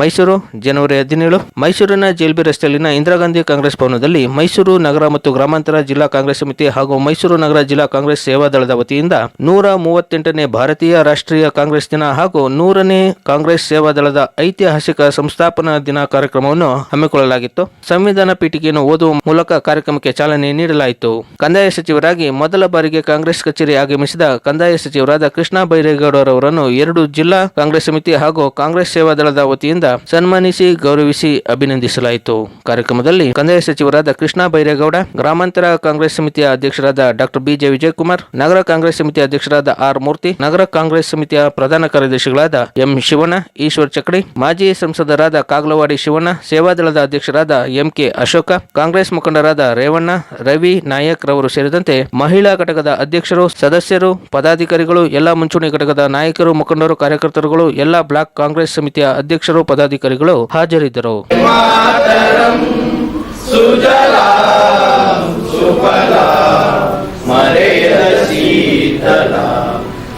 ಮೈಸೂರು, ಜನವರಿ ಹದಿನೇಳು. ಮೈಸೂರಿನ ಜೆಲ್ಬಿ ರಸ್ತೆಯಲ್ಲಿನ ಇಂದಿರಾ ಗಾಂಧಿ ಕಾಂಗ್ರೆಸ್ ಭವನದಲ್ಲಿ ಮೈಸೂರು ನಗರ ಮತ್ತು ಗ್ರಾಮಾಂತರ ಜಿಲ್ಲಾ ಕಾಂಗ್ರೆಸ್ ಸಮಿತಿ ಹಾಗೂ ಮೈಸೂರು ನಗರ ಜಿಲ್ಲಾ ಕಾಂಗ್ರೆಸ್ ಸೇವಾ ದಳದ ವತಿಯಿಂದ ನೂರ ಮೂವತ್ತೆಂಟನೇ ಭಾರತೀಯ ರಾಷ್ಟ್ರೀಯ ಕಾಂಗ್ರೆಸ್ ದಿನ ಹಾಗೂ ನೂರನೇ ಕಾಂಗ್ರೆಸ್ ಸೇವಾ ದಳದ ಐತಿಹಾಸಿಕ ಸಂಸ್ಥಾಪನಾ ದಿನ ಕಾರ್ಯಕ್ರಮವನ್ನು ಹಮ್ಮಿಕೊಳ್ಳಲಾಗಿತ್ತು. ಸಂವಿಧಾನ ಪೀಠಿಕೆಯನ್ನು ಓದುವ ಮೂಲಕ ಕಾರ್ಯಕ್ರಮಕ್ಕೆ ಚಾಲನೆ ನೀಡಲಾಯಿತು. ಕಂದಾಯ ಸಚಿವರಾಗಿ ಮೊದಲ ಬಾರಿಗೆ ಕಾಂಗ್ರೆಸ್ ಕಚೇರಿ ಆಗಮಿಸಿದ ಕಂದಾಯ ಸಚಿವರಾದ ಕೃಷ್ಣ ಬೈರೇಗೌಡರವರನ್ನು ಎರಡು ಜಿಲ್ಲಾ ಕಾಂಗ್ರೆಸ್ ಸಮಿತಿ ಹಾಗೂ ಕಾಂಗ್ರೆಸ್ ಸೇವಾ ದಳದ ವತಿಯಿಂದ ಸನ್ಮಾನಿಸಿ ಗೌರವಿಸಿ ಅಭಿನಂದಿಸಲಾಯಿತು. ಕಾರ್ಯಕ್ರಮದಲ್ಲಿ ಕಂದಾಯ ಸಚಿವರಾದ ಕೃಷ್ಣ ಬೈರೇಗೌಡ, ಗ್ರಾಮಾಂತರ ಕಾಂಗ್ರೆಸ್ ಸಮಿತಿಯ ಅಧ್ಯಕ್ಷರಾದ ಡಾಕ್ಟರ್ ಬಿಜೆ ವಿಜಯಕುಮಾರ್, ನಗರ ಕಾಂಗ್ರೆಸ್ ಸಮಿತಿ ಅಧ್ಯಕ್ಷರಾದ ಆರ್ ಮೂರ್ತಿ, ನಗರ ಕಾಂಗ್ರೆಸ್ ಸಮಿತಿಯ ಪ್ರಧಾನ ಕಾರ್ಯದರ್ಶಿಗಳಾದ ಎಂ ಶಿವಣ್ಣ, ಈಶ್ವರ್ ಚಕ್ಡಿ ಮಾಜಿ ಸಂಸದರಾದ ಕಾಗ್ಲವಾಡಿ ಶಿವಣ್ಣ, ಸೇವಾದಳದ ಅಧ್ಯಕ್ಷರಾದ ಎಂ ಕೆ ಅಶೋಕ, ಕಾಂಗ್ರೆಸ್ ಮುಖಂಡರಾದ ರೇವಣ್ಣ, ರವಿ ನಾಯಕ್ ರವರು ಸೇರಿದಂತೆ ಮಹಿಳಾ ಘಟಕದ ಅಧ್ಯಕ್ಷರು, ಸದಸ್ಯರು, ಪದಾಧಿಕಾರಿಗಳು, ಎಲ್ಲಾ ಮುಂಚೂಣಿ ಘಟಕದ ನಾಯಕರು, ಮುಖಂಡರು, ಕಾರ್ಯಕರ್ತರುಗಳು, ಎಲ್ಲಾ ಬ್ಲಾಕ್ ಕಾಂಗ್ರೆಸ್ ಸಮಿತಿಯ ಅಧ್ಯಕ್ಷರು ಪದಾಧಿಕಾರಿಗಳು ಹಾಜರಿದ್ದರು.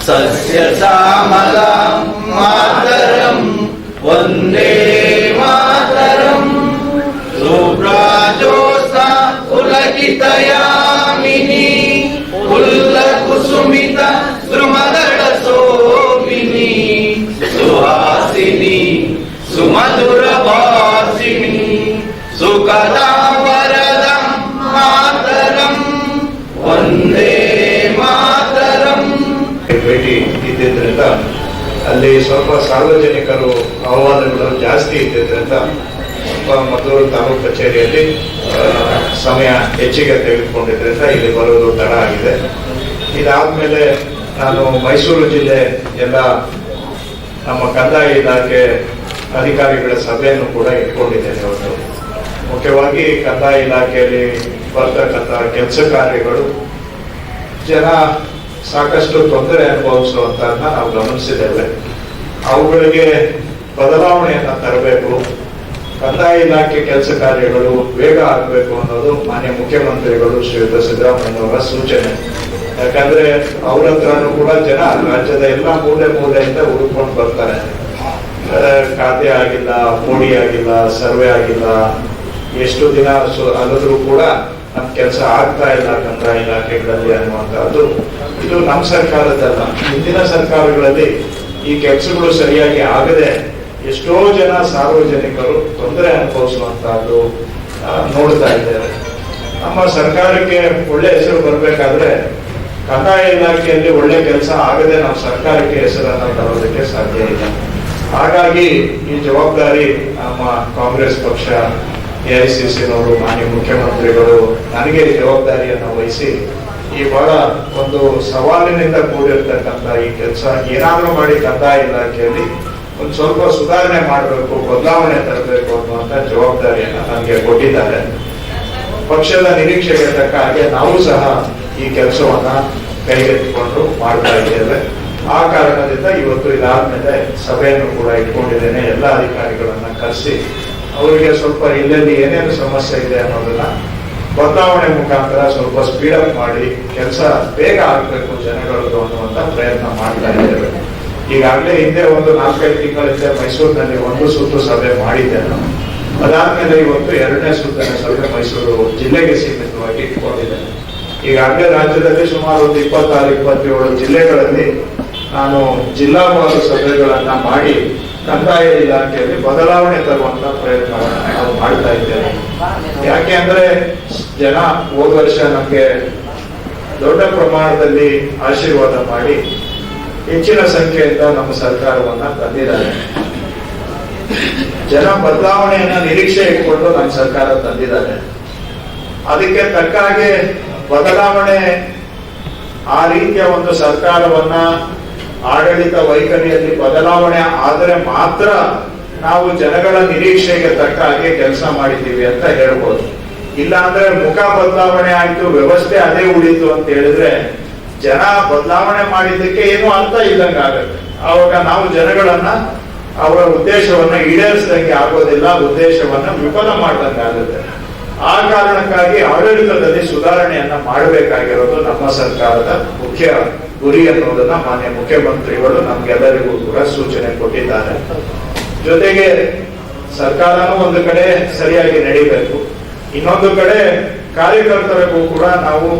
ಸಸ್ಯ ವಂದೇ ಇದ್ದಿದ್ದರಿಂದ ಅಲ್ಲಿ ಸ್ವಲ್ಪ ಸಾರ್ವಜನಿಕರು ಆಹ್ವಾನಗಳು ಜಾಸ್ತಿ ಇದ್ದಿದ್ದರಿಂದ ಸ್ವಲ್ಪ ಮದ್ದೂರು ತಾಲೂಕು ಕಚೇರಿಯಲ್ಲಿ ಸಮಯ ಹೆಚ್ಚಿಗೆ ತೆಗೆದುಕೊಂಡಿದ್ದರಿಂದ ಇಲ್ಲಿ ಬರೋದು ತಡ ಆಗಿದೆ. ಇದಾದಮೇಲೆ ನಾನು ಮೈಸೂರು ಜಿಲ್ಲೆ ಎಲ್ಲ ನಮ್ಮ ಕಂದಾಯ ಇಲಾಖೆ ಅಧಿಕಾರಿಗಳ ಸಭೆಯನ್ನು ಕೂಡ ಇಟ್ಕೊಂಡಿದ್ದೇನೆ ಇವತ್ತು. ಮುಖ್ಯವಾಗಿ ಕಂದಾಯ ಇಲಾಖೆಯಲ್ಲಿ ಬರ್ತಕ್ಕಂಥ ಕೆಲಸ ಕಾರ್ಯಗಳು ಜನ ಸಾಕಷ್ಟು ತೊಂದರೆ ಅನುಭವಿಸುವಂತ ನಾವು ಗಮನಿಸಿದ್ದೇವೆ. ಅವುಗಳಿಗೆ ಬದಲಾವಣೆಯನ್ನ ತರಬೇಕು. ಕಂದಾಯ ಇಲಾಖೆ ಕೆಲಸ ಕಾರ್ಯಗಳು ಬೇಗ ಆಗಬೇಕು ಅನ್ನೋದು ಮಾನ್ಯ ಮುಖ್ಯಮಂತ್ರಿಗಳು ಶ್ರೀಯುತ ಸಿದ್ದರಾಮಯ್ಯನವರ ಸೂಚನೆ. ಯಾಕಂದ್ರೆ ಅವ್ರ ಹತ್ರನೂ ಕೂಡ ಜನ ರಾಜ್ಯದ ಎಲ್ಲ ಮೂಲೆ ಮೂಲೆಯಿಂದ ಹುಡುಕೊಂಡು ಬರ್ತಾರೆ. ಖಾತೆ ಆಗಿಲ್ಲ, ಮೋಡಿ ಆಗಿಲ್ಲ, ಸರ್ವೆ ಆಗಿಲ್ಲ. ಎಷ್ಟು ದಿನ ಅಲ್ಲಿದ್ರು ಕೂಡ ನಮ್ ಕೆಲಸ ಆಗ್ತಾ ಇಲ್ಲ ಕಂದಾಯ ಇಲಾಖೆಗಳಲ್ಲಿ ಅನ್ನುವಂಥದ್ದು, ಇದು ನಮ್ಮ ಸರ್ಕಾರದಲ್ಲ ಹಿಂದಿನ ಸರ್ಕಾರಗಳಲ್ಲಿ ಈ ಕೆಲಸಗಳು ಸರಿಯಾಗಿ ಆಗದೆ ಎಷ್ಟೋ ಜನ ಸಾರ್ವಜನಿಕರು ತೊಂದರೆ ಅನುಭವಿಸುವಂತಹದ್ದು ನೋಡ್ತಾ ಇದ್ದೇವೆ ನಮ್ಮ ಸರ್ಕಾರಕ್ಕೆ ಒಳ್ಳೆ ಹೆಸರು ಬರಬೇಕಾದ್ರೆ ಕಂದಾಯ ಇಲಾಖೆಯಲ್ಲಿ ಒಳ್ಳೆ ಕೆಲಸ ಆಗದೆ ನಾವು ಸರ್ಕಾರಕ್ಕೆ ಹೆಸರನ್ನ ತರೋದಕ್ಕೆ ಸಾಧ್ಯ ಇಲ್ಲ. ಹಾಗಾಗಿ ಈ ಜವಾಬ್ದಾರಿ ನಮ್ಮ ಕಾಂಗ್ರೆಸ್ ಪಕ್ಷ ಎಐಸಿಸಿನವರು ಮಾನ್ಯ ಮುಖ್ಯಮಂತ್ರಿಗಳು, ನನಗೆ ಜವಾಬ್ದಾರಿಯನ್ನು ವಹಿಸಿ ಈ ಬಹಳ ಒಂದು ಸವಾಲಿನಿಂದ ಕೂಡಿರ್ತಕ್ಕಂಥ ಈ ಕೆಲಸ ಏನಾದರೂ ಮಾಡಿ ಕಂದಾಯ ಇಲಾಖೆಯಲ್ಲಿ ಒಂದು ಸ್ವಲ್ಪ ಸುಧಾರಣೆ ಮಾಡಬೇಕು, ಬದಲಾವಣೆ ತರಬೇಕು ಅನ್ನುವಂಥ ಜವಾಬ್ದಾರಿಯನ್ನು ನನಗೆ ಕೊಟ್ಟಿದ್ದಾರೆ. ಪಕ್ಷದ ನಿರೀಕ್ಷೆಗೆ ತಕ್ಕ ಹಾಗೆ ನಾವು ಸಹ ಈ ಕೆಲಸವನ್ನ ಕೈಗೆತ್ತಿಕೊಂಡು ಮಾಡ್ತಾ ಇದ್ದೇವೆ. ಆ ಕಾರಣದಿಂದ ಇವತ್ತು ಇದಾದ ಮೇಲೆ ಸಭೆಯನ್ನು ಕೂಡ ಇಟ್ಕೊಂಡಿದ್ದೇನೆ. ಎಲ್ಲ ಅಧಿಕಾರಿಗಳನ್ನು ಕರೆಸಿ ಅವರಿಗೆ ಸ್ವಲ್ಪ ಎಲ್ಲೆಲ್ಲಿ ಏನೇನು ಸಮಸ್ಯೆ ಇದೆ ಅನ್ನೋದನ್ನ ಬದಲಾವಣೆ ಮುಖಾಂತರ ಸ್ವಲ್ಪ ಸ್ಪೀಡ್ ಅಪ್ ಮಾಡಿ ಕೆಲಸ ಬೇಗ ಆಗ್ಬೇಕು ಜನಗಳದ್ದು ಅನ್ನುವಂತ ಪ್ರಯತ್ನ ಮಾಡ್ತಾ ಇದ್ದೇವೆ. ಈಗಾಗಲೇ ಹಿಂದೆ ಒಂದು ನಾಲ್ಕೈದು ತಿಂಗಳ ಹಿಂದೆ ಮೈಸೂರಿನಲ್ಲಿ ಒಂದು ಸುತ್ತು ಸಭೆ ಮಾಡಿದ್ದೆ ನಾನು ಅದಾದ್ಮೇಲೆ ಇವತ್ತು ಎರಡನೇ ಸುತ್ತಿನ ಸಭೆ ಮೈಸೂರು ಜಿಲ್ಲೆಗೆ ಸೀಮಿತವಾಗಿ ಇಟ್ಕೊಂಡಿದ್ದೇನೆ. ಈಗಾಗಲೇ ರಾಜ್ಯದಲ್ಲಿ ಸುಮಾರು ಒಂದು ಇಪ್ಪತ್ತಾರು, ಇಪ್ಪತ್ತೇಳು ಜಿಲ್ಲೆಗಳಲ್ಲಿ ನಾನು ಜಿಲ್ಲಾವಾರು ಸಭೆಗಳನ್ನ ಮಾಡಿ ಕಂದಾಯ ಇಲಾಖೆಯಲ್ಲಿ ಬದಲಾವಣೆ ತರುವಂತ ಪ್ರಯತ್ನವನ್ನು ನಾವು ಮಾಡ್ತಾ ಇದ್ದೇವೆ. ಯಾಕೆ ಅಂದ್ರೆ ಜನ ಹೋದ ವರ್ಷ ನಮ್ಗೆ ದೊಡ್ಡ ಪ್ರಮಾಣದಲ್ಲಿ ಆಶೀರ್ವಾದ ಮಾಡಿ ಹೆಚ್ಚಿನ ಸಂಖ್ಯೆಯಿಂದ ನಮ್ಮ ಸರ್ಕಾರವನ್ನ ತಂದಿದ್ದಾರೆ. ಜನ ಬದಲಾವಣೆಯನ್ನ ನಿರೀಕ್ಷೆ ಇಟ್ಕೊಂಡು ನಮ್ಮ ಸರ್ಕಾರ ತಂದಿದ್ದಾರೆ. ಅದಕ್ಕೆ ತಕ್ಕ ಹಾಗೆ ಬದಲಾವಣೆ ಆ ರೀತಿಯ ಒಂದು ಸರ್ಕಾರವನ್ನ ಆಡಳಿತ ವೈಖರಿಯಲ್ಲಿ ಬದಲಾವಣೆ ಆದರೆ ಮಾತ್ರ ನಾವು ಜನಗಳ ನಿರೀಕ್ಷೆಗೆ ತಕ್ಕ ಹಾಗೆ ಕೆಲಸ ಮಾಡಿದ್ದೀವಿ ಅಂತ ಹೇಳ್ಬೋದು. ಇಲ್ಲ ಅಂದ್ರೆ ಮುಖ ಬದಲಾವಣೆ ಆಯ್ತು, ವ್ಯವಸ್ಥೆ ಅದೇ ಉಳಿತು ಅಂತ ಹೇಳಿದ್ರೆ ಜನ ಬದಲಾವಣೆ ಮಾಡಿದ್ದಕ್ಕೆ ಏನು ಅರ್ಥ ಇದ್ದಂಗೆ ಆಗುತ್ತೆ. ಆವಾಗ ನಾವು ಜನಗಳನ್ನ ಅವರ ಉದ್ದೇಶವನ್ನ ಈಡೇರಿಸಿದಂಗೆ ಆಗೋದಿಲ್ಲ, ಉದ್ದೇಶವನ್ನ ವಿಫಲ ಮಾಡ್ದಂಗೆ ಆಗುತ್ತೆ. ಆ ಕಾರಣಕ್ಕಾಗಿ ಆಡಳಿತದಲ್ಲಿ ಸುಧಾರಣೆಯನ್ನ ಮಾಡಬೇಕಾಗಿರೋದು ನಮ್ಮ ಸರ್ಕಾರದ ಮುಖ್ಯ ಗುರಿ ಅನ್ನೋದನ್ನ ಮಾನ್ಯ ಮುಖ್ಯಮಂತ್ರಿಗಳು ನಮ್ಗೆಲ್ಲರಿಗೂ ಕೂಡ ಸೂಚನೆ ಕೊಟ್ಟಿದ್ದಾರೆ. ಜೊತೆಗೆ ಸರ್ಕಾರನೂ ಒಂದು ಕಡೆ ಸರಿಯಾಗಿ ನಡಿಬೇಕು. ಇನ್ನೊಂದು ಕಡೆ ಕಾರ್ಯಕರ್ತರಿಗೂ ಕೂಡ ನಾವು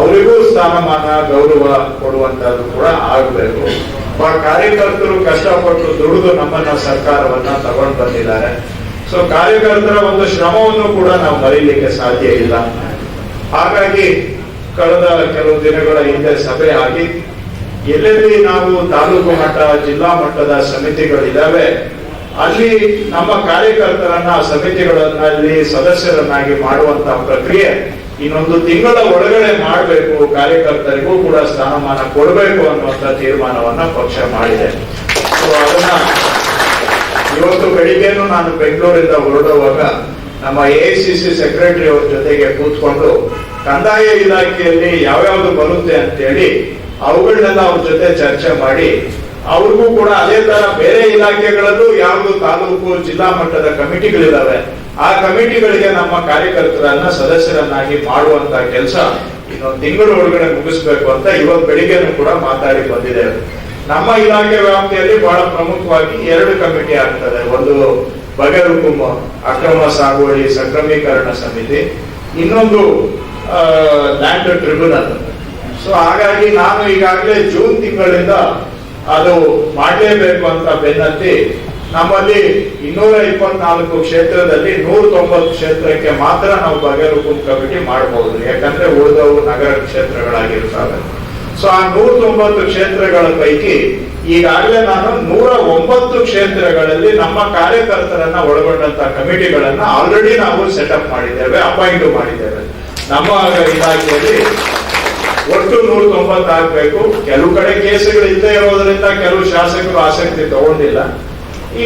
ಅವರಿಗೂ ಸ್ಥಾನಮಾನ, ಗೌರವ ಕೊಡುವಂತದ್ದು ಕೂಡ ಆಗಬೇಕು. ಕಾರ್ಯಕರ್ತರು ಕಷ್ಟಪಟ್ಟು ದುಡಿದು ನಮ್ಮನ್ನ ಸರ್ಕಾರವನ್ನ ತಗೊಂಡು ಬಂದಿದ್ದಾರೆ. ಸೊ ಕಾರ್ಯಕರ್ತರ ಒಂದು ಶ್ರಮವನ್ನು ಕೂಡ ನಾವು ಮರೀಲಿಕ್ಕೆ ಸಾಧ್ಯ ಇಲ್ಲ. ಹಾಗಾಗಿ, ಕಳೆದ ಕೆಲವು ದಿನಗಳ ಹಿಂದೆ ಸಭೆ ಆಗಿ, ಎಲ್ಲೆಲ್ಲಿ ನಾವು ತಾಲೂಕು ಮಟ್ಟ, ಜಿಲ್ಲಾ ಮಟ್ಟದ ಸಮಿತಿಗಳಿದ್ದಾವೆ, ಅಲ್ಲಿ ನಮ್ಮ ಕಾರ್ಯಕರ್ತರನ್ನ ಸಮಿತಿಗಳಲ್ಲಿ ಸದಸ್ಯರನ್ನಾಗಿ ಮಾಡುವಂತಹ ಪ್ರಕ್ರಿಯೆ ಇನ್ನೊಂದು ತಿಂಗಳ ಒಳಗಡೆ ಮಾಡಬೇಕು, ಕಾರ್ಯಕರ್ತರಿಗೂ ಕೂಡ ಸ್ಥಾನಮಾನ ಕೊಡಬೇಕು ಅನ್ನುವಂತ ತೀರ್ಮಾನವನ್ನ ಪಕ್ಷ ಮಾಡಿದೆ. ಸೊ ಅದನ್ನ ಇವತ್ತು ಬೆಳಿಗ್ಗೆನು ನಾನು ಬೆಂಗಳೂರಿಂದ ಹೊರಡುವಾಗ ನಮ್ಮ ಎ ಸಿ ಸಿ ಸೆಕ್ರೆಟರಿ ಅವ್ರ ಜೊತೆಗೆ ಕೂತ್ಕೊಂಡು ಕಂದಾಯ ಇಲಾಖೆಯಲ್ಲಿ ಯಾವ್ಯಾವ್ದು ಬರುತ್ತೆ ಅಂತೇಳಿ ಅವುಗಳನ್ನೆಲ್ಲ ಅವ್ರ ಜೊತೆ ಚರ್ಚೆ ಮಾಡಿ, ಅವ್ರಿಗೂ ಕೂಡ ಅದೇ ತರ ಬೇರೆ ಇಲಾಖೆಗಳಲ್ಲೂ ಯಾವ್ದು ತಾಲೂಕು, ಜಿಲ್ಲಾ ಮಟ್ಟದ ಕಮಿಟಿಗಳಿದಾವೆ. ಆ ಕಮಿಟಿಗಳಿಗೆ ನಮ್ಮ ಕಾರ್ಯಕರ್ತರನ್ನ, ಸದಸ್ಯರನ್ನಾಗಿ ಮಾಡುವಂತ ಕೆಲಸ ಇನ್ನೊಂದು ತಿಂಗಳ ಒಳಗಡೆ ಮುಗಿಸ್ಬೇಕು ಅಂತ ಇವತ್ತು ಬೆಳಿಗ್ಗೆನೂ ಕೂಡ ಮಾತಾಡಿ ಬಂದಿದ್ದೇವೆ. ನಮ್ಮ ಇಲಾಖೆ ವ್ಯಾಪ್ತಿಯಲ್ಲಿ ಬಹಳ ಪ್ರಮುಖವಾಗಿ ಎರಡು ಕಮಿಟಿ ಆಗ್ತದೆ. ಒಂದು ಬಗೆರುಕುಂಬ ಅಕ್ರಮ ಸಾಗುವಳಿ, ಸಕ್ರಮೀಕರಣ ಸಮಿತಿ. ಇನ್ನೊಂದು ಲ್ಯಾಂಡ್ ಟ್ರಿಬ್ಯುನಲ್ ಸೊ ಹಾಗಾಗಿ ನಾನು ಈಗಾಗಲೇ ಜೂನ್ ತಿಂಗಳಿಂದ ಅದು ಮಾಡಲೇಬೇಕು ಅಂತ ಬೆನ್ನತ್ತಿ ನಮ್ಮಲ್ಲಿ ಇನ್ನೂರ ಇಪ್ಪತ್ನಾಲ್ಕು ಕ್ಷೇತ್ರದಲ್ಲಿ ನೂರ ತೊಂಬತ್ತು ಕ್ಷೇತ್ರಕ್ಕೆ ಮಾತ್ರ ನಾವು ಬಗೆರುಕುಂ ಕಮಿಟಿ ಮಾಡಬಹುದು ಯಾಕಂದ್ರೆ ಉಳಿದವು ನಗರ ಕ್ಷೇತ್ರಗಳಾಗಿರ್ತವೆ ಸೊ ಆ ನೂರ ತೊಂಬತ್ತು ಕ್ಷೇತ್ರಗಳ ಪೈಕಿ ಈಗಾಗಲೇ ನಾನು ನೂರ ಒಂಬತ್ತು ಕ್ಷೇತ್ರಗಳಲ್ಲಿ ನಮ್ಮ ಕಾರ್ಯಕರ್ತರನ್ನ ಒಳಗೊಂಡಂತ ಕಮಿಟಿಗಳನ್ನ ಆಲ್ರೆಡಿ ನಾವು ಸೆಟಪ್ ಮಾಡಿದ್ದೇವೆ ಅಪಾಯಿಂಟ್ ಮಾಡಿದ್ದೇವೆ. ನಮ್ಮ ಇಲಾಖೆಯಲ್ಲಿ ಒಟ್ಟು ನೂರ ತೊಂಬತ್ತು ಆಗ್ಬೇಕು ಕೆಲವು ಕಡೆ ಕೇಸುಗಳು ಇದ್ದೇ ಇರೋದ್ರಿಂದ ಕೆಲವು ಶಾಸಕರು ಆಸಕ್ತಿ ತಗೊಂಡಿಲ್ಲ.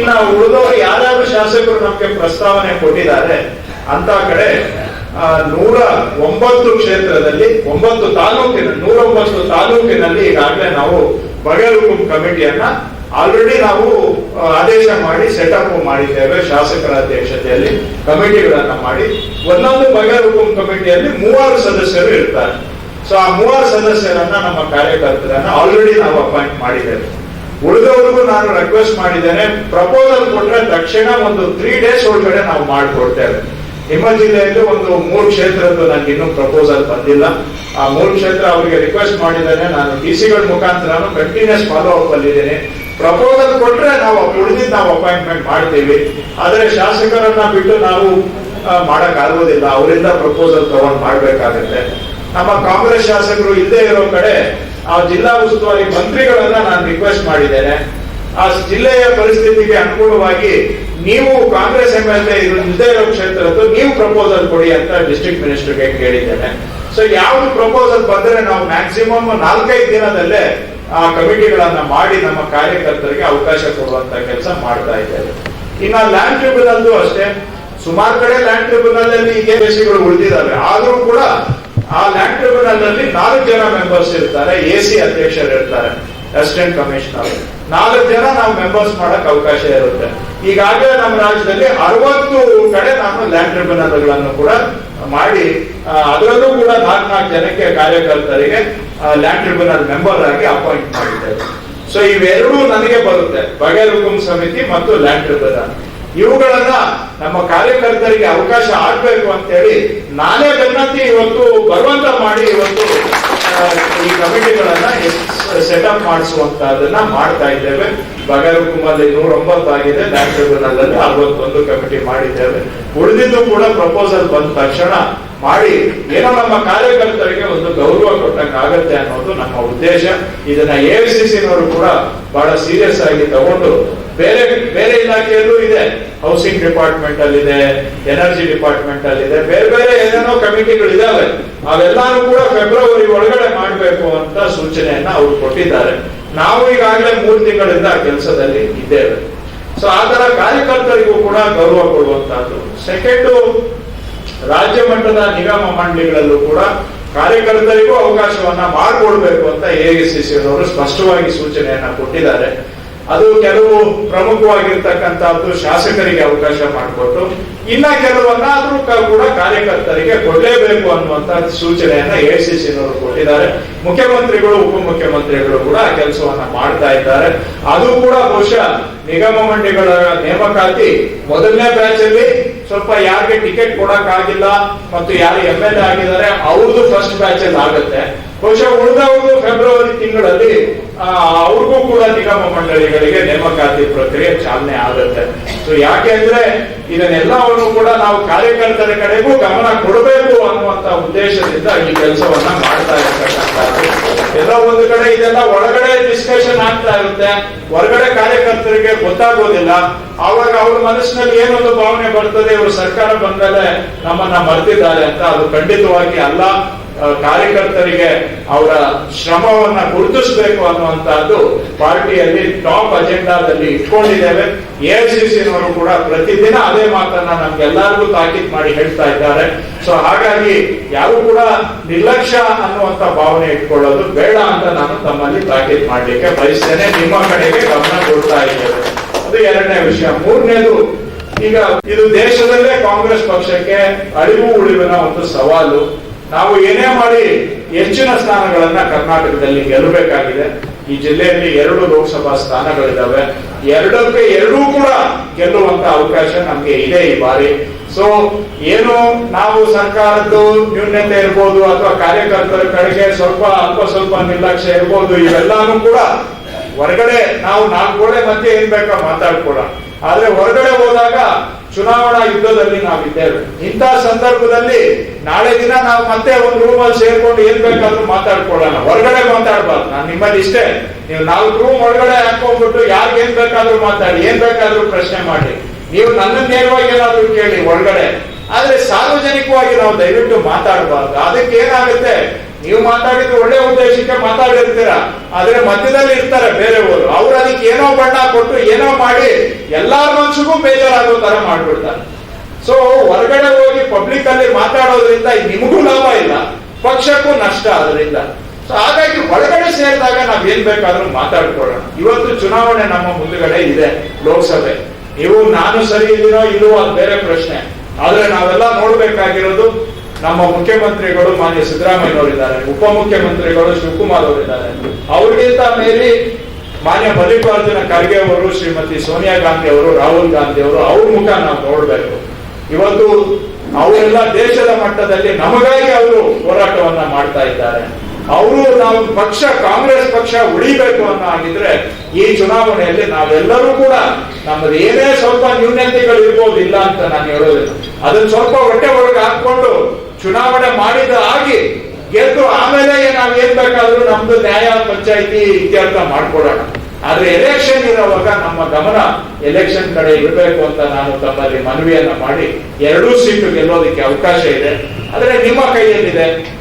ನಾವು ಉಳಿದವರು ಯಾರ್ಯಾರು ಶಾಸಕರು ನಮಗೆ ಪ್ರಸ್ತಾವನೆ ಕೊಟ್ಟಿದ್ದಾರೆ ಅಂತ ಕಡೆ ನೂರ ಒಂಬತ್ತು ಕ್ಷೇತ್ರದಲ್ಲಿ ಒಂಬತ್ತು ತಾಲೂಕಿನ, ನೂರ ಒಂಬತ್ತು ತಾಲೂಕಿನಲ್ಲಿ ಈಗಾಗಲೇ ನಾವು ಬಗೆರುಕುಂ ಕಮಿಟಿಯನ್ನ ಆಲ್ರೆಡಿ ನಾವು ಆದೇಶ ಮಾಡಿ ಸೆಟಪ್ ಮಾಡಿದ್ದೇವೆ, ಶಾಸಕರ ಅಧ್ಯಕ್ಷತೆಯಲ್ಲಿ ಕಮಿಟಿಗಳನ್ನ ಮಾಡಿ. ಒಂದೊಂದು ಬಗೆರುಕುಂ ಕಮಿಟಿಯಲ್ಲಿ ಮೂವರು ಸದಸ್ಯರು ಇರ್ತಾರೆ. ಸೊ ಆ ಮೂವರು ಸದಸ್ಯರನ್ನ ನಮ್ಮ ಕಾರ್ಯಕರ್ತರನ್ನ ಆಲ್ರೆಡಿ ನಾವು ಅಪಾಯಿಂಟ್ ಮಾಡಿದ್ದೇವೆ. ಉಳಿದವರೆಗೂ ನಾನು ರಿಕ್ವೆಸ್ಟ್ ಮಾಡಿದ್ದೇನೆ ಪ್ರಪೋಸಲ್ ಕೊಟ್ರೆ ತಕ್ಷಣ ಒಂದು ತ್ರೀ ಡೇಸ್ ಒಳಗಡೆ ನಾವು ಮಾಡಿಕೊಡ್ತೇವೆ. ನಿಮ್ಮ ಜಿಲ್ಲೆಯಲ್ಲಿ ಒಂದು ಮೂರು ಕ್ಷೇತ್ರದ್ದು ನನಗೆ ಇನ್ನೂ ಪ್ರಪೋಸಲ್ ಬಂದಿಲ್ಲ. ಆ ಮೂರು ಕ್ಷೇತ್ರ ಅವರಿಗೆ ರಿಕ್ವೆಸ್ಟ್ ಮಾಡಿದ್ದೇನೆ. ನಾನು ಡಿ ಸಿಗಳ ಮುಖಾಂತರ ಕಂಟಿನ್ಯೂಸ್ ಫಾಲೋ ಅಪ್ ಅಲ್ಲಿದ್ದೇನೆ. ಪ್ರಪೋಸಲ್ ಕೊಟ್ರೆ ನಾವು ಉಳಿದಿದ್ದು ನಾವು ಅಪಾಯಿಂಟ್ಮೆಂಟ್ ಮಾಡ್ತೀವಿ. ಆದರೆ ಶಾಸಕರನ್ನ ಬಿಟ್ಟು ನಾವು ಆ, ಮಾಡಕ್ ಆಗೋದಿಲ್ಲ ಅವರಿಂದ ಪ್ರಪೋಸಲ್ ತಗೊಂಡ್ ಮಾಡಬೇಕಾಗುತ್ತೆ. ನಮ್ಮ ಕಾಂಗ್ರೆಸ್ ಶಾಸಕರು ಇಲ್ಲದೆ ಇರೋ ಕಡೆ ಆ ಜಿಲ್ಲಾ ಉಸ್ತುವಾರಿ ಮಂತ್ರಿಗಳನ್ನ ನಾನು ರಿಕ್ವೆಸ್ಟ್ ಮಾಡಿದ್ದೇನೆ. ಆ ಜಿಲ್ಲೆಯ ಪರಿಸ್ಥಿತಿಗೆ ಅನುಗುಣವಾಗಿ ನೀವು ಕಾಂಗ್ರೆಸ್ ಎಂ ಎಲ್ ಎ ಇಲ್ಲದೆ ಇರೋ ಕ್ಷೇತ್ರದ್ದು ನೀವು ಪ್ರಪೋಸಲ್ ಕೊಡಿ ಅಂತ ಡಿಸ್ಟ್ರಿಕ್ಟ್ ಮಿನಿಸ್ಟರ್ಗೆ ಕೇಳಿದ್ದೇನೆ. ಸೊ ಯಾವ್ದು ಪ್ರಪೋಸಲ್ ಬಂದ್ರೆ ನಾವು ಮ್ಯಾಕ್ಸಿಮಮ್ ನಾಲ್ಕೈದು ದಿನದಲ್ಲೇ ಆ ಕಮಿಟಿಗಳನ್ನ ಮಾಡಿ ನಮ್ಮ ಕಾರ್ಯಕರ್ತರಿಗೆ ಅವಕಾಶ ಕೊಡುವಂತ ಕೆಲಸ ಮಾಡ್ತಾ ಇದ್ದೇವೆ. ಇನ್ನ ಲ್ಯಾಂಡ್ ಟ್ರಿಬ್ಯುನಲ್ ಅಷ್ಟೇ. ಸುಮಾರು ಕಡೆ ಲ್ಯಾಂಡ್ ಟ್ರಿಬ್ಯುನಲ್ ಅಲ್ಲಿ ಈಗ ಕೇಸುಗಳು ಉಳಿದಿದ್ದಾವೆ. ಆದ್ರೂ ಕೂಡ ಆ ಲ್ಯಾಂಡ್ ಟ್ರಿಬ್ಯುನಲ್ ಅಲ್ಲಿ ನಾಲ್ಕು ಜನ ಮೆಂಬರ್ಸ್ ಇರ್ತಾರೆ. ಎ ಸಿ ಅಧ್ಯಕ್ಷರು ಇರ್ತಾರೆ ಅಸಿಸ್ಟೆಂಟ್ ಕಮಿಷನರ್ ನಾಲ್ಕು ಜನ ನಾವು ಮೆಂಬರ್ಸ್ ಮಾಡಕ್ ಅವಕಾಶ ಇರುತ್ತೆ. ಈಗಾಗಲೇ ನಮ್ಮ ರಾಜ್ಯದಲ್ಲಿ ಅರವತ್ತು ಕಡೆ ನಾನು ಲ್ಯಾಂಡ್ ಟ್ರಿಬ್ಯುನಲ್ಗಳನ್ನು ಕೂಡ ಮಾಡಿ ಅದರಲ್ಲೂ ಕೂಡ ನಾಲ್ಕು ಜನಕ್ಕೆ ಕಾರ್ಯಕರ್ತರಿಗೆ ಲ್ಯಾಂಡ್ ಟ್ರಿಬ್ಯುನಲ್ ಮೆಂಬರ್ ಆಗಿ ಅಪಾಯಿಂಟ್ ಮಾಡಿದ್ದೇವೆ ಸೊ ಇವೆರಡೂ ನನಗೆ ಬರುತ್ತೆ. ಬಗೆರುಕುಂ ಸಮಿತಿ ಮತ್ತು ಲ್ಯಾಂಡ್ ಟ್ರಿಬ್ಯುನಲ್ ಇವುಗಳನ್ನ ನಮ್ಮ ಕಾರ್ಯಕರ್ತರಿಗೆ ಅವಕಾಶ ಆಗ್ಬೇಕು ಅಂತ ಹೇಳಿ ನಾನೇ ಬೆನ್ನತ್ತಿ ಇವತ್ತು ಬಲವಂತ ಮಾಡಿ ಇವತ್ತು ಈ ಕಮಿಟಿಗಳನ್ನ ಸೆಟಪ್ ಮಾಡಿಸುವಂತಹದನ್ನ ಮಾಡ್ತಾ ಇದ್ದೇವೆ. ಬಗರುಕುಂಬಲ್ಲಿ ನೂರ ಒಂಬತ್ತು ಆಗಿದೆ. ಲ್ಯಾಂಡ್ ಟ್ರಿಬ್ಯುನಲ್ ಅಲ್ಲಿ ಅರವತ್ತೊಂದು ಕಮಿಟಿ ಮಾಡಿದ್ದೇವೆ. ಉಳಿದಿದ್ದು ಕೂಡ ಪ್ರಪೋಸಲ್ ಬಂದ ತಕ್ಷಣ ಮಾಡಿ. ಏನೋ ನಮ್ಮ ಕಾರ್ಯಕರ್ತರಿಗೆ ಒಂದು ಗೌರವ ಕೊಟ್ಟಂಗೆ ಆಗತ್ತೆ ಅನ್ನೋದು ನಮ್ಮ ಉದ್ದೇಶ. ಇದನ್ನ ಎ ನವರು ಕೂಡ ಬಹಳ ಸೀರಿಯಸ್ ಆಗಿ ತಗೊಂಡು ಬೇರೆ ಬೇರೆ ಇಲಾಖೆಯಲ್ಲೂ ಇದೆ. ಹೌಸಿಂಗ್ ಡಿಪಾರ್ಟ್ಮೆಂಟ್ ಅಲ್ಲಿ ಇದೆ ಎನರ್ಜಿ ಡಿಪಾರ್ಟ್ಮೆಂಟ್ ಅಲ್ಲಿ ಇದೆ ಬೇರೆ ಬೇರೆ ಏನೇನೋ ಕಮಿಟಿಗಳು ಇದಾವೆ ಅವೆಲ್ಲಾನು ಕೂಡ ಫೆಬ್ರವರಿ ಒಳಗಡೆ ಮಾಡಬೇಕು ಅಂತ ಸೂಚನೆಯನ್ನ ಅವರು ಕೊಟ್ಟಿದ್ದಾರೆ. ನಾವು ಈಗಾಗಲೇ ಮೂರು ತಿಂಗಳಿಂದ ಕೆಲಸದಲ್ಲಿ ಇದ್ದೇವೆ. ಸೊ ಆ ತರ ಕಾರ್ಯಕರ್ತರಿಗೂ ಕೂಡ ಗೌರವ ಕೊಡುವಂತಹದ್ದು ಸೆಕೆಂಡು ರಾಜ್ಯ ಮಟ್ಟದ ನಿಗಮ ಮಂಡಳಿಗಳಲ್ಲೂ ಕೂಡ ಕಾರ್ಯಕರ್ತರಿಗೂ ಅವಕಾಶವನ್ನ ಮಾಡಿಕೊಡ್ಬೇಕು ಅಂತ ಎ ಅವರು ಸ್ಪಷ್ಟವಾಗಿ ಸೂಚನೆಯನ್ನ ಕೊಟ್ಟಿದ್ದಾರೆ. ಅದು ಕೆಲವು ಪ್ರಮುಖವಾಗಿರ್ತಕ್ಕಂಥದ್ದು ಶಾಸಕರಿಗೆ ಅವಕಾಶ ಮಾಡಿಕೊಟ್ಟು, ಇನ್ನ ಕೆಲವನ್ನಾದ್ರೂ ಕೂಡ ಕಾರ್ಯಕರ್ತರಿಗೆ ಕೊಡಲೇಬೇಕು ಅನ್ನುವಂತ ಸೂಚನೆಯನ್ನ ಎಐಸಿಸಿನವರು ಕೊಟ್ಟಿದ್ದಾರೆ. ಮುಖ್ಯಮಂತ್ರಿಗಳು, ಉಪಮುಖ್ಯಮಂತ್ರಿಗಳು ಕೂಡ ಆ ಕೆಲಸವನ್ನ ಮಾಡ್ತಾ ಇದ್ದಾರೆ. ಅದು ಕೂಡ ಬಹುಶಃ ನಿಗಮ ಮಂಡಳಿಗಳ ನೇಮಕಾತಿ ಮೊದಲನೇ ಬ್ಯಾಚ್ ಅಲ್ಲಿ ಸ್ವಲ್ಪ ಯಾರಿಗೆ ಟಿಕೆಟ್ ಕೊಡಕ್ ಆಗಿಲ್ಲ ಮತ್ತು ಯಾರು ಎಂ ಎಲ್ ಎ ಆಗಿದ್ದಾರೆ, ಅವ್ರದ್ದು ಫಸ್ಟ್ ಬ್ಯಾಚ್ ಅಲ್ಲಿ ಆಗುತ್ತೆ. ಬಹುಶಃ ಉಳಿದವರು ಫೆಬ್ರವರಿ ತಿಂಗಳಲ್ಲಿ ಅವ್ರಿಗೂ ಕೂಡ ನಿಗಮ ಮಂಡಳಿಗಳಿಗೆ ನೇಮಕಾತಿ ಪ್ರಕ್ರಿಯೆ ಚಾಲನೆ ಆಗುತ್ತೆ. ಸೊ ಯಾಕೆ ಅಂದ್ರೆ, ಇದನ್ನೆಲ್ಲವನ್ನು ಕೂಡ ನಾವು ಕಾರ್ಯಕರ್ತರ ಕಡೆಗೂ ಗಮನ ಕೊಡಬೇಕು ಅನ್ನುವಂತ ಉದ್ದೇಶದಿಂದ ಈ ಕೆಲಸವನ್ನ ಮಾಡ್ತಾ ಇರ್ತಕ್ಕಂಥದ್ದು. ಎಲ್ಲ ಒಂದು ಕಡೆ ಇದೆಲ್ಲ ಒಳಗಡೆ ಡಿಸ್ಕಷನ್ ಆಗ್ತಾ ಇರುತ್ತೆ. ಹೊರಗಡೆ ಕಾರ್ಯಕರ್ತರಿಗೆ ಗೊತ್ತಾಗೋದಿಲ್ಲ. ಆವಾಗ ಅವ್ರ ಮನಸ್ಸಿನಲ್ಲಿ ಏನೊಂದು ಭಾವನೆ ಬರ್ತದೆ, ಇವರು ಸರ್ಕಾರ ಬಂದ್ಮೇಲೆ ನಮ್ಮನ್ನ ಮರೆತಿದ್ದಾರೆ ಅಂತ ಅದು ಖಂಡಿತವಾಗಿ ಅಲ್ಲ. ಕಾರ್ಯಕರ್ತರಿಗೆ ಅವರ ಶ್ರಮವನ್ನ ಗುರುತಿಸಬೇಕು ಅನ್ನುವಂತಹದ್ದು ಪಾರ್ಟಿಯಲ್ಲಿ ಟಾಪ್ ಅಜೆಂಡಾದಲ್ಲಿ ಇಟ್ಕೊಂಡಿದ್ದೇವೆ. ಎ ಸಿನವರು ಕೂಡ ಪ್ರತಿದಿನ ಅದೇ ಮಾತನ್ನ ನಮ್ಗೆಲ್ಲರಿಗೂ ತಾಕೀತ್ ಮಾಡಿ ಹೇಳ್ತಾ ಇದ್ದಾರೆ. ಸೊ ಹಾಗಾಗಿ ಯಾರು ಕೂಡ ನಿರ್ಲಕ್ಷ್ಯ ಅನ್ನುವಂತ ಭಾವನೆ ಇಟ್ಕೊಳ್ಳೋದು ಬೇಡ ಅಂತ ನಾನು ತಮ್ಮಲ್ಲಿ ತಾಕೀತ್ ಮಾಡ್ಲಿಕ್ಕೆ ಬಯಸ್ತೇನೆ. ನಿಮ್ಮ ಕಡೆಗೆ ಗಮನ ಕೊಡ್ತಾ ಇದ್ದೇವೆ. ಅದು ಎರಡನೇ ವಿಷಯ. ಮೂರನೇದು, ಈಗ ಇದು ದೇಶದಲ್ಲೇ ಕಾಂಗ್ರೆಸ್ ಪಕ್ಷಕ್ಕೆ ಅಳಿವು ಉಳಿವಿನ ಒಂದು ಸವಾಲು. ನಾವು ಏನೇ ಮಾಡಿ ಹೆಚ್ಚಿನ ಸ್ಥಾನಗಳನ್ನ ಕರ್ನಾಟಕದಲ್ಲಿ ಗೆಲ್ಲಬೇಕಾಗಿದೆ. ಈ ಜಿಲ್ಲೆಯಲ್ಲಿ ಎರಡು ಲೋಕಸಭಾ ಸ್ಥಾನಗಳಿದ್ದಾವೆ ಎರಡಕ್ಕೆ ಎರಡೂ ಕೂಡ ಗೆಲ್ಲುವಂತ ಅವಕಾಶ ನಮ್ಗೆ ಇದೆ ಈ ಬಾರಿ. ಸೊ ಏನು ನಾವು ಸರ್ಕಾರದ್ದು ನ್ಯೂನ್ಯತೆ ಇರ್ಬೋದು ಅಥವಾ ಕಾರ್ಯಕರ್ತರ ಕಡೆಗೆ ಸ್ವಲ್ಪ ಅಲ್ಪ ಸ್ವಲ್ಪ ನಿರ್ಲಕ್ಷ್ಯ ಇರ್ಬೋದು, ಇವೆಲ್ಲಾನು ಕೂಡ ಹೊರಗಡೆ ನಾವು ನಾಲ್ಕು ಗೋಡೆ ಮಧ್ಯೆ ಏನ್ ಬೇಕಾ ಮಾತಾಡ್ಕೊಡ ಆದ್ರೆ ಹೊರಗಡೆ ಹೋದಾಗ ಚುನಾವಣಾ ಯುದ್ಧದಲ್ಲಿ ನಾವಿದ್ದೇವೆ ಇಂತಹ ಸಂದರ್ಭದಲ್ಲಿ ನಾಳೆ ದಿನ ನಾವು ಮತ್ತೆ ಒಂದು ರೂಮ್ ಅಲ್ಲಿ ಸೇರ್ಕೊಂಡು ಏನ್ ಬೇಕಾದ್ರೂ ಮಾತಾಡ್ಕೊಳ್ಳೋಣ. ಹೊರಗಡೆ ಮಾತಾಡ್ಬಾರ್ದು. ನಾನು ನಿಮ್ಮಲ್ಲಿ ಇಷ್ಟೇ. ನೀವು ನಾಲ್ಕು ರೂಮ್ ಒಳಗಡೆ ಹಾಕೊಂಡ್ಬಿಟ್ಟು ಯಾರಿಗೆ ಏನ್ ಬೇಕಾದ್ರೂ ಮಾತಾಡಿ, ಏನ್ ಬೇಕಾದ್ರೂ ಪ್ರಶ್ನೆ ಮಾಡಿ. ನೀವು ನನ್ನ ನೇರವಾಗಿ ಏನಾದ್ರೂ ಕೇಳಿ ಒಳಗಡೆ ಆದ್ರೆ ಸಾರ್ವಜನಿಕವಾಗಿ ನಾವು ದಯವಿಟ್ಟು ಮಾತಾಡಬಾರ್ದು. ಅದಕ್ಕೆ ಏನಾಗುತ್ತೆ? ನೀವು ಮಾತಾಡಿದ್ರೆ ಒಳ್ಳೆ ಉದ್ದೇಶಕ್ಕೆ ಮಾತಾಡಿರ್ತೀರಾ. ಆದ್ರೆ ಮಧ್ಯದಲ್ಲಿ ಇರ್ತಾರೆ ಬೇರೆಯವರು ಅವ್ರು ಅದಕ್ಕೆ ಏನೋ ಬಣ್ಣ ಕೊಟ್ಟು ಏನೋ ಮಾಡಿ ಎಲ್ಲಾರ ಮನುಷ್ಯಗೂ ಬೇಜಾರಾಗೋ ತರ ಮಾಡ್ಬಿಡ್ತಾರೆ. ಸೊ ಹೊರಗಡೆ ಹೋಗಿ ಪಬ್ಲಿಕ್ ಅಲ್ಲಿ ಮಾತಾಡೋದ್ರಿಂದ ನಿಮಗೂ ಲಾಭ ಇಲ್ಲ. ಪಕ್ಷಕ್ಕೂ ನಷ್ಟ ಅದರಿಂದ ಸೊ ಹಾಗಾಗಿ ಒಳಗಡೆ ಸೇರಿದಾಗ ನಾವ್ ಏನ್ ಬೇಕಾದ್ರೂ ಮಾತಾಡ್ಕೊಳ್ಳೋಣ. ಇವತ್ತು ಚುನಾವಣೆ ನಮ್ಮ ಮುಂದುಗಡೆ ಇದೆ ಲೋಕಸಭೆ. ನೀವು, ನಾನು ಸರಿ ಇದ್ದೀರೋ ಇಲ್ಲೋ ಅದು ಬೇರೆ ಪ್ರಶ್ನೆ. ಆದ್ರೆ ನಾವೆಲ್ಲ ನೋಡ್ಬೇಕಾಗಿರೋದು ನಮ್ಮ ಮುಖ್ಯಮಂತ್ರಿಗಳು ಮಾನ್ಯ ಸಿದ್ದರಾಮಯ್ಯನವರಿದ್ದಾರೆ, ಉಪಮುಖ್ಯಮಂತ್ರಿಗಳು ಶಿವಕುಮಾರ್ ಅವರಿದ್ದಾರೆ ಅವ್ರಿಗಿಂತ ಮೇಲಿ ಮಾನ್ಯ ಮಲ್ಲಿಕಾರ್ಜುನ ಖರ್ಗೆ ಅವರು, ಶ್ರೀಮತಿ ಸೋನಿಯಾ ಗಾಂಧಿ ಅವರು, ರಾಹುಲ್ ಗಾಂಧಿ ಅವರು, ಅವ್ರ ಮುಖ ನಾವು ನೋಡ್ಬೇಕು. ಇವತ್ತು ಅವರೆಲ್ಲ ದೇಶದ ಮಟ್ಟದಲ್ಲಿ ನಮಗಾಗಿ ಅವರು ಹೋರಾಟವನ್ನ ಮಾಡ್ತಾ ಇದ್ದಾರೆ. ಅವರು ನಾವು ಪಕ್ಷ, ಕಾಂಗ್ರೆಸ್ ಪಕ್ಷ ಉಳಿಬೇಕು ಅನ್ನೋ ಆಗಿದ್ರೆ ಈ ಚುನಾವಣೆಯಲ್ಲಿ ನಾವೆಲ್ಲರೂ ಕೂಡ ನಮ್ಮದು ಏನೇ ಸ್ವಲ್ಪ ನ್ಯೂನತೆಗಳು ಇರ್ಬೋದು ಇಲ್ಲ ಅಂತ ನಾನು ಹೇಳೋದಿಲ್ಲ. ಅದನ್ನ ಸ್ವಲ್ಪ ಹೊಟ್ಟೆ ಒಳಗೆ ಹಾಕೊಂಡು ಚುನಾವಣೆ ಮಾಡಿದ ಆಗಿ ಗೆದ್ದು ಆಮೇಲೆ ನಾವ್ ಏನ್ ಬೇಕಾದ್ರೂ ನಮ್ದು ನ್ಯಾಯ ಪಂಚಾಯಿತಿ ಇತ್ಯರ್ಥ ಮಾಡ್ಕೊಡೋಣ. ಆದ್ರೆ ಎಲೆಕ್ಷನ್ ಇರುವಾಗ ನಮ್ಮ ಗಮನ ಎಲೆಕ್ಷನ್ ಕಡೆ ಇರಬೇಕು ಅಂತ ನಾನು ತಮ್ಮಲ್ಲಿ ಮನವಿಯನ್ನ ಮಾಡಿ ಎರಡೂ ಸೀಟು ಗೆಲ್ಲೋದಕ್ಕೆ ಅವಕಾಶ ಇದೆ. ಆದ್ರೆ ನಿಮ್ಮ ಕೈಯಲ್ಲಿದೆ.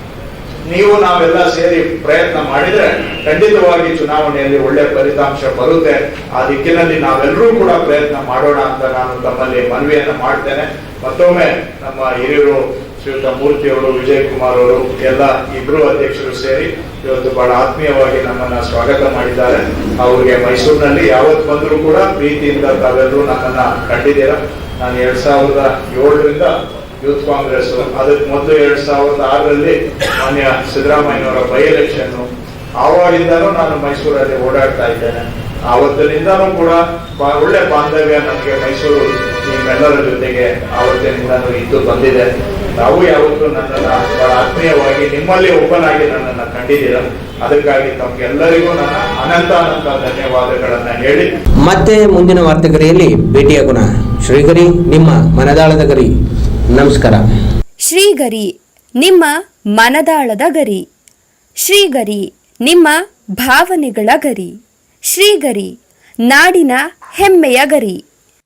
ನೀವು ನಾವೆಲ್ಲ ಸೇರಿ ಪ್ರಯತ್ನ ಮಾಡಿದ್ರೆ ಖಂಡಿತವಾಗಿ ಚುನಾವಣೆಯಲ್ಲಿ ಒಳ್ಳೆ ಫಲಿತಾಂಶ ಬರುತ್ತೆ. ಆ ದಿಕ್ಕಿನಲ್ಲಿ ನಾವೆಲ್ಲರೂ ಕೂಡ ಪ್ರಯತ್ನ ಮಾಡೋಣ ಅಂತ ನಾನು ತಮ್ಮಲ್ಲಿ ಮನವಿಯನ್ನ ಮಾಡ್ತೇನೆ. ಮತ್ತೊಮ್ಮೆ ನಮ್ಮ ಹಿರಿಯರು ಶ್ರೀಯುತ ಮೂರ್ತಿ ಅವರು, ವಿಜಯ್ ಕುಮಾರ್ ಅವರು, ಎಲ್ಲ ಇಬ್ಬರು ಅಧ್ಯಕ್ಷರು ಸೇರಿ ಇವತ್ತು ಬಹಳ ಆತ್ಮೀಯವಾಗಿ ನಮ್ಮನ್ನ ಸ್ವಾಗತ ಮಾಡಿದ್ದಾರೆ. ಅವರಿಗೆ ಮೈಸೂರಿನಲ್ಲಿ ಯಾವತ್ತು ಬಂದರೂ ಕೂಡ ಪ್ರೀತಿಯಿಂದ ತಾವೆಲ್ಲರೂ ನಮ್ಮನ್ನ ಕಂಡಿದ್ದೀರ? ನಾನು ಎರಡ್ ಸಾವಿರದ ಏಳರಿಂದ ಯೂತ್ ಕಾಂಗ್ರೆಸ್ ಅದಕ್ಕೆ ಮೊದಲು ಎರಡ್ ಸಾವಿರದ ಆರರಲ್ಲಿ ಮಾನ್ಯ ಸಿದ್ದರಾಮಯ್ಯನವರ ಬೈ ಎಲೆಕ್ಷನ್. ಆವಾಗಿಂದಾನು ನಾನು ಮೈಸೂರಲ್ಲಿ ಓಡಾಡ್ತಾ ಇದ್ದೇನೆ. ಆವತ್ತಿನಿಂದಾನು ಕೂಡ ಒಳ್ಳೆ ಬಾಂಧವ್ಯ ನಮಗೆ ಮೈಸೂರು ನಿಮ್ಮೆಲ್ಲರ ಜೊತೆಗೆ ಆವತ್ತಿನಿಂದ ಇದ್ದು ಬಂದಿದೆ. ನಾವು ಯಾವತ್ತೂ ನನ್ನನ್ನ ಬಹಳ ಆತ್ಮೀಯವಾಗಿ ನಿಮ್ಮಲ್ಲಿ ಒಬ್ಬನಾಗಿ ನನ್ನನ್ನ ಕಂಡಿದ್ದೀರ? ಅದಕ್ಕಾಗಿ ತಮ್ಗೆಲ್ಲರಿಗೂ ನನ್ನ ಅನಂತ ಅನಂತ ಧನ್ಯವಾದಗಳನ್ನು ಹೇಳಿ. ಮತ್ತೆ ಮುಂದಿನ ವಾರ್ತೆಗರಿಯಲ್ಲಿ ಭೇಟಿಯಾಗೋಣ ಶ್ರೀಗರಿ ನಿಮ್ಮ ಮನದಾಳದ ಗರಿ. ನಮಸ್ಕಾರ. ಶ್ರೀಗರಿ ನಿಮ್ಮ ಮನದಾಳದ ಗರಿ. ಶ್ರೀಗರಿ ನಿಮ್ಮ ಭಾವನೆಗಳ ಗರಿ. ಶ್ರೀಗರಿ ನಾಡಿನ ಹೆಮ್ಮೆಯ ಗರಿ.